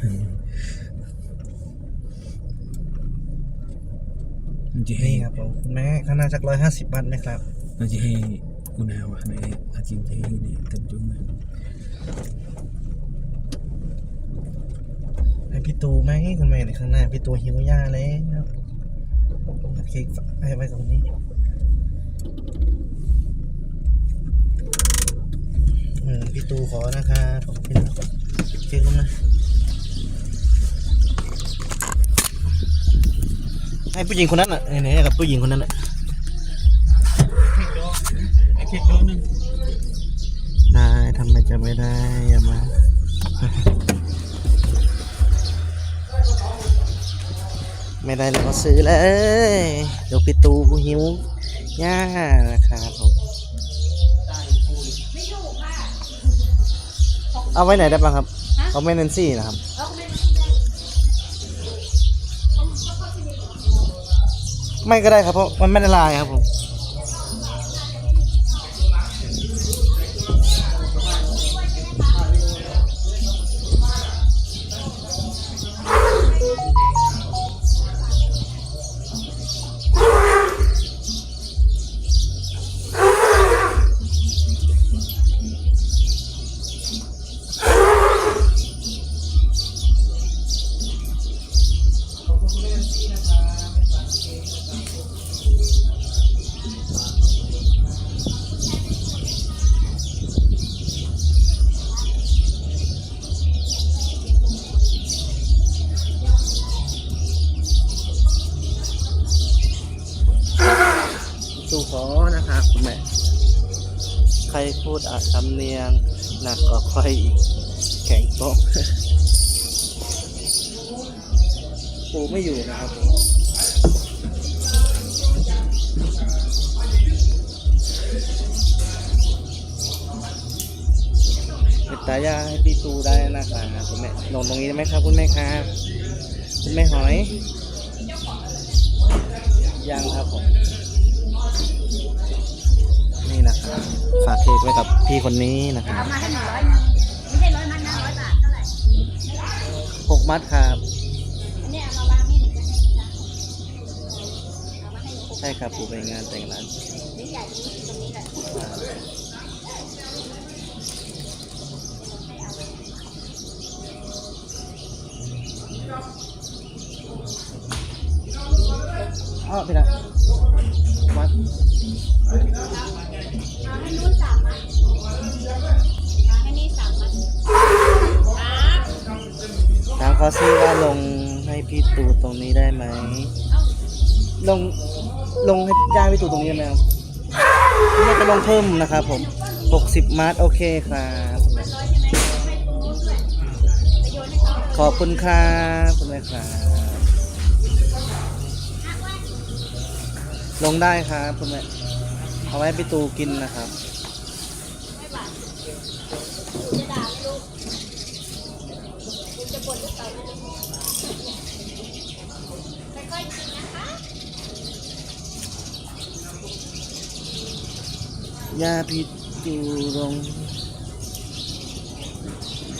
นจะให้นี่ครับผมแม่ข้างหน้าสักร้อยห้าสิบบาทไหมครับมันจะให้กูนาวะในอาจิมจะให้เนี่ยเต็มจุ้งนะให้พี่ตูไหมคุณแม่ในข้างหน้าพี่ตูหิวย่าเล้วโอเคให้ไว้ตรงนี้พี่ตูขอนะครับขอบคุณเจ๊ก็นะ ให้ผู้หญิงคนนั้นอะเนี่ยกับผู้หญิงคนนั้นอะไอ้เค้กโดนนึงได้ทำไมจะไม่ได้อย่ามาไม่ได้เราก็ซื้อเลย เดี๋ยวปิดตูกูหิวย่านะครับผมเอาไว้ไหนได้บ้างครับ เอาไว้นันซี่นะครับ ไม่ก็ได้ครับเพราะมันไม่ได้ลายครับผม ใครพูดอาจสำเนียง หนักกว่าใครอีก แข็งโป๊ะปูไม่อยู่นะครับเมตตายาให้พี่ตูได้นะครับคุณแม่ลงตรงนี้ได้ไหมครับคุณแม่ครับคุณแม่หอยยังครับผม นี่นะครับ ฝากเค้กไว้กับพี่คนนี้นะครับเอามาให้หนึ่งร้อยนะไม่ใช่ร้อยมัดนะร้อยบาทเท่าไหร่หกมัดครับอันเนี้ยเอามาวางนี่หนึ่งจะให้จ้าเอามาให้หนูใช่ครับปูไปงานแต่งร้านนี่ใหญ่ตรงนี้ตรงนี้แหละอ้าว พี่นะมัดเอาให้นู้นสามมัดเอาให้นี่สามมัดครับถามเขาซิว่าลงให้พี่ตูตรงนี้ได้ไหม ลง ลงให้ย่าพี่ตูตรงนี้ได้ไหมครับไม่จะลงเพิ่มนะครับผมหกสิบมัดโอเคครับมันร้อยใช่ไหมให้ตรงนู้นด้วยไปโยนให้เขาเลยขอบคุณครับคุณแม่ครับ ลงได้ครับคุณแม่เอาไว้พี่ตูกินนะครับไม่บาทจะด่าไม่รู้คุณจะบ่นหรือเปล่าไม่รู้ค่อยๆกินนะคะยาพี่ตูลง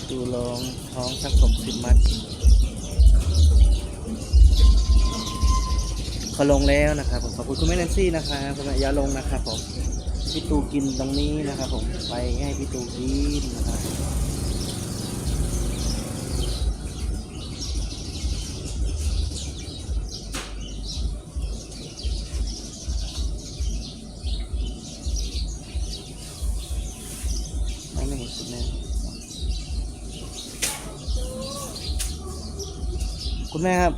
ตูลงท้องสักสมสิบมัด เขาลงแล้วนะครับผมขอบคุณคุณแม่แนนซี่นะครับคุณแม่อยาลงนะครับผมพี่ตูกินตรงนี้นะครับผมไปให้พี่ตูกินนะครับไม่เห็นคุณแม่คุณแม่ครับ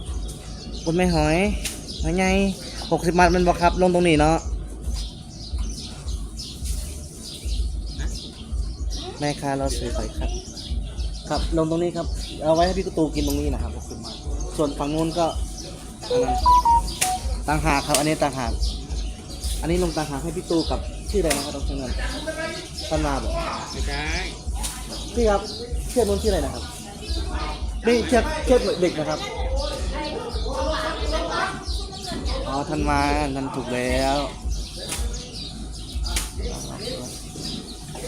คุณแม่หอย หอยไงหกสิบมัดมันบอกครับ ลงตรงนี้เนาะแม่ค้าเราซื้อหอยครับ ครับลงตรงนี้ครับ เอาไว้ให้พี่กุตูกินตรงนี้นะครับหกสิบมัดส่วนฝั่งนู้นก็อันนั้นต่างหากครับ อันนี้ต่างหากอันนี้ลงต่างหากให้พี่ตูกับชื่ออะไรนะครับตรงนั้นท่านมาบอกไม่ใช่พี่ครับเชือกนู้นชื่ออะไรนะครับนี่เชือกเชือกเด็กนะครับ อ๋อ ท่านมาท่านถูกแล้ว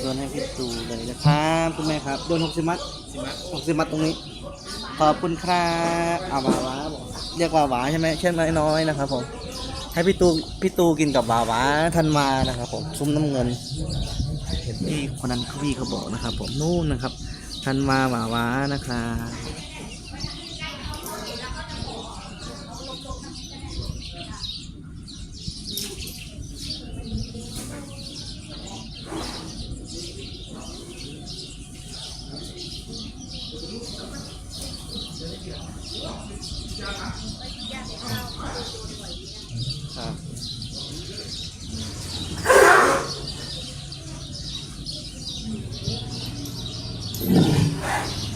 โยนให้พี่ตูเลยนะครับคุณแม่ครับโยนหกสิบมัดสิมัดหกสิบมัดตรงนี้ ขอบคุณครับเอาวาวาบอกเรียกว่าวาใช่ไหมเช่นน้อยๆนะครับผมให้พี่ตูพี่ตูกินกับบาวาทันมานะครับผมซุ้มน้ำเงินเห็นพี่คนนั้นเขาพี่เขาบอกนะครับ ผมนู่นนะครับทันมาบาวานะครับครับ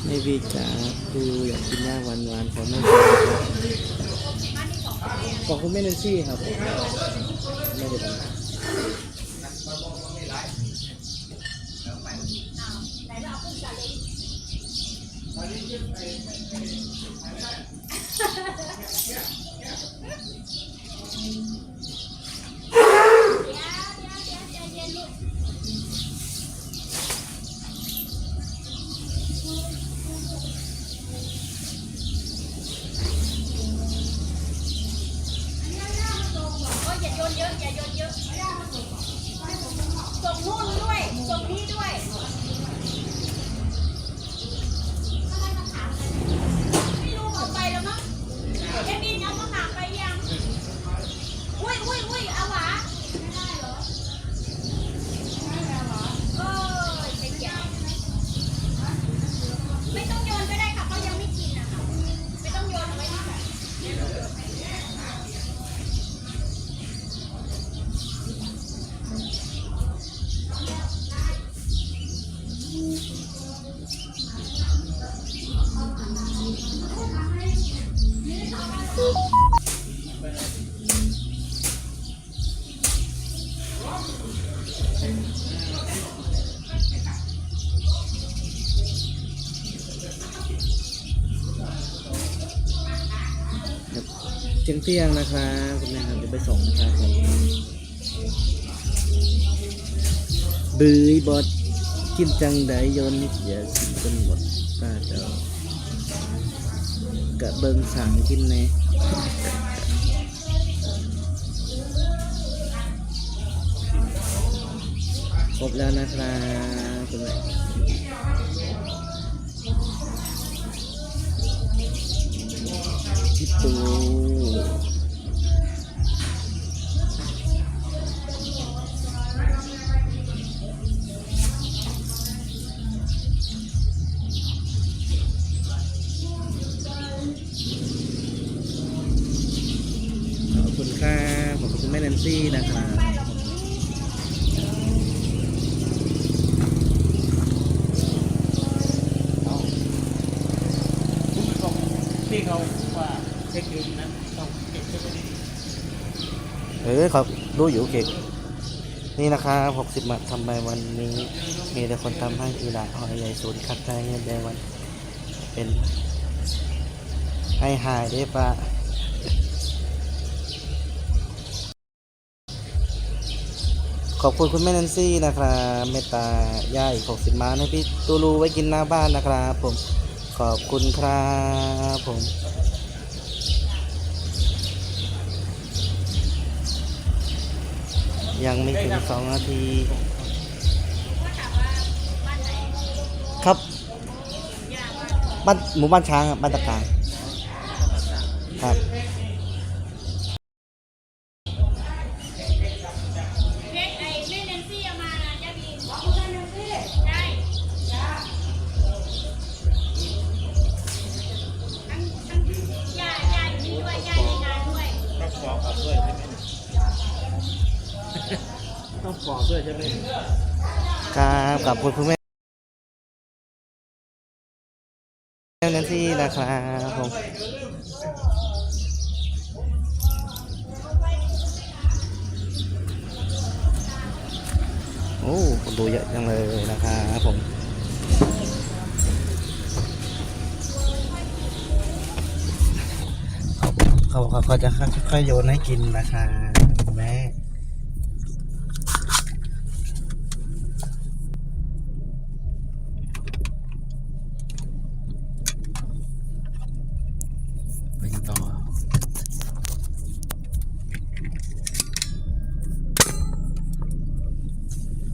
ไม่บีจ้าดูอยากกินย่างหวานๆขอไม่ขอบคุณแม่เนนซี่ครับไม่ได้ปัญหา อย่าโยนเยอะอย่าโยนเยอะส่งนู่นด้วยส่งนี่ด้วยไม่รู้เอาไปแล้วมั้งเอ็มบินเอามะขามไปยังอุ้ยอุ้ยอุ้ยเอาหวา เที่ยงเที่ยงนะครับคุณแม่ครับเดี๋ยวไปส่งนะครับผมบืยบดกินจังไดโยนนิดอย่าสิกันหมดตาเดากะเบิงสั่งกินแน่ครบแล้วนะครับคุณแม่ คิดดูขอบคุณค่ะขอบคุณแม่แนนซี่นะครับ ที่เขาว่าเช็คอินนั้นต้องเก็บเช็คอินเออครับรู้อยู่เก่งนี่นะครับหกสิบมาทำไมวันนี้ มีแต่คนทำให้ทีหลังหอยใหญ่ศูนย์คัดใจเงินแดงวัน เป็นให้หายได้ปะขอบคุณคุณแม่แนนซี่นะครับเมตตาย่าอีกหกสิบมาให้พี่ตูรูไว้กินหน้าบ้านนะครับผม ขอบคุณครับผมยังไม่ถึงสองนาที ครับบ้านหมู่บ้านช้างครับ้านตะการครับ ต้องฟอกด้วยใช่ไหมครับขอบคุณคุณแม่แนนซี่นะครับผมโอ้คนดูเยอะจังเลยนะครับผมเขาบอกว่าเขาจะค่อยๆโยนให้กินนะคะแม่